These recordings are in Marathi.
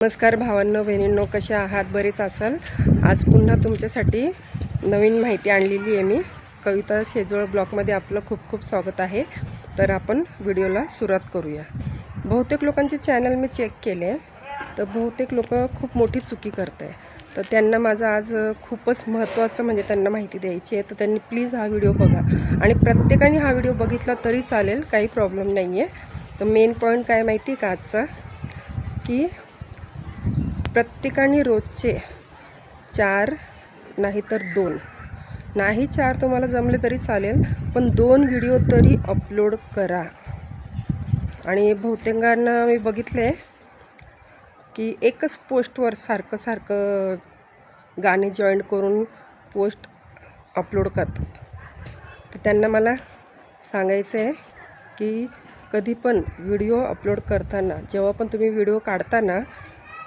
नमस्कार भावांनो बहिणींनो कशा आहात? बरेच असाल. आज पुन्हा तुमच्यासाठी नवीन माहिती आणलेली आहे मी. कविता शेजवळ ब्लॉकमध्ये आपलं खूप खूप स्वागत आहे. तर आपण व्हिडिओला सुरुवात करूया. बहुतेक लोकांचे चॅनल मी चेक केले तर बहुतेक लोक खूप मोठी चुकी करत आहे तर त्यांना माझं आज खूपच महत्त्वाचं म्हणजे त्यांना माहिती द्यायची आहे. तर त्यांनी प्लीज हा व्हिडिओ बघा. आणि प्रत्येकाने हा व्हिडिओ बघितला तरी चालेल काही प्रॉब्लेम नाही आहे तर मेन पॉईंट काय माहिती आहे का आजचा? की प्रत्येकाने रोजचे चार नाही तर दोन. नाही चार तुम्हाला जमले तरी चालेल पण दोन व्हिडिओ तरी अपलोड करा. आणि बहुतेकांना मी बघितले की एकच पोस्टवर सारखं सारखं गाणे जॉईंट करून पोस्ट अपलोड करतात. तर त्यांना मला सांगायचं आहे की कधी पण व्हिडिओ अपलोड करताना जेव्हा पण तुम्ही व्हिडिओ काढताना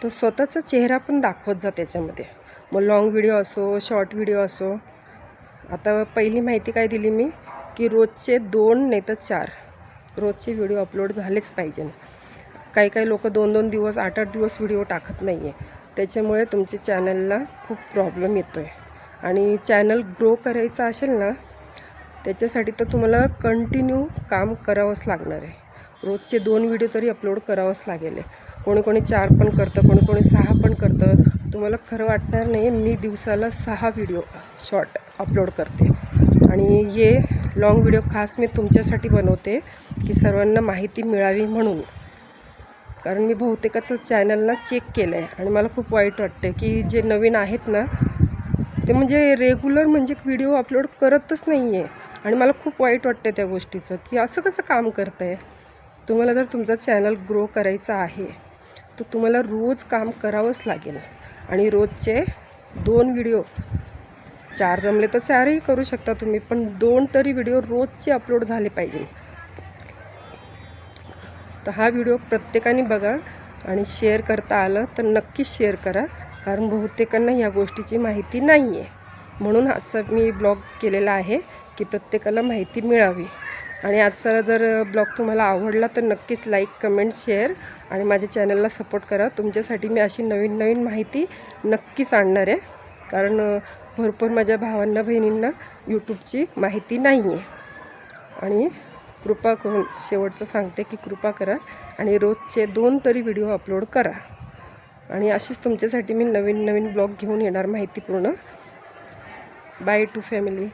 तर स्वतःचा चेहरा पण दाखवत जा त्याच्यामध्ये. मग लाँग व्हिडिओ असो शॉर्ट व्हिडिओ असो. आता पहिली माहिती काय दिली मी? की रोजचे दोन नाही तर चार. रोजचे व्हिडिओ अपलोड झालेच पाहिजे. काही काही लोक दोन दोन दिवस आठ आठ दिवस व्हिडिओ टाकत नाही आहे त्याच्यामुळे तुमच्या चॅनलला खूप प्रॉब्लेम येतो आहे आणि चॅनल ग्रो करायचं असेल ना त्याच्यासाठी तर तुम्हाला कंटिन्यू काम करावंच लागणार आहे. रोजचे दोन व्हिडिओ तरी अपलोड करावंच लागेल आहे. कोणी कोणी चार पण करतं कोणी कोणी सहा पण करतं. तुम्हाला खरं वाटणार नाही मी दिवसाला सहा व्हिडिओ शॉर्ट अपलोड करते. आणि हे लाँग व्हिडिओ खास मी तुमच्यासाठी बनवते की सर्वांना माहिती मिळावी म्हणून. कारण मी बहुतेकाचं चॅनलना चेक केलं आहे आणि मला खूप वाईट वाटते की जे नवीन आहेत ना ते म्हणजे रेग्युलर म्हणजे व्हिडिओ अपलोड करतच नाही आहे आणि मला खूप वाईट वाटतं त्या गोष्टीचं की असं कसं काम करतं आहे तुम्हाला जर तुमचा चॅनल ग्रो करायचा आहे तर तुम्हाला रोज काम करावंच लागेल. आणि रोजचे दोन व्हिडिओ चार जमले तर चारही करू शकता तुम्ही पण दोन तरी व्हिडिओ रोजचे अपलोड झाले पाहिजे. तर हा व्हिडिओ प्रत्येकाने बघा आणि शेअर करता आलं तर नक्कीच शेअर करा कारण बहुतेकांना या गोष्टीची माहिती नाही आहे म्हणून आजचा मी ब्लॉग केलेला आहे की प्रत्येकाला माहिती मिळावी. आणि आजचा जर ब्लॉग तुम्हाला आवडला तर नक्कीच लाईक कमेंट शेअर आणि माझ्या चॅनलला सपोर्ट करा. तुमच्यासाठी मी अशी नवीन नवीन माहिती नक्कीच आणणार आहे. कारण भरपूर माझ्या भावांना बहिणींना यूट्यूबची माहिती नाही आहे आणि कृपा करून शेवटचं सांगते की कृपा करा आणि रोजचे दोन तरी व्हिडिओ अपलोड करा. आणि अशीच तुमच्यासाठी मी नवीन नवीन ब्लॉग घेऊन येणार माहितीपूर्ण. Bye to family.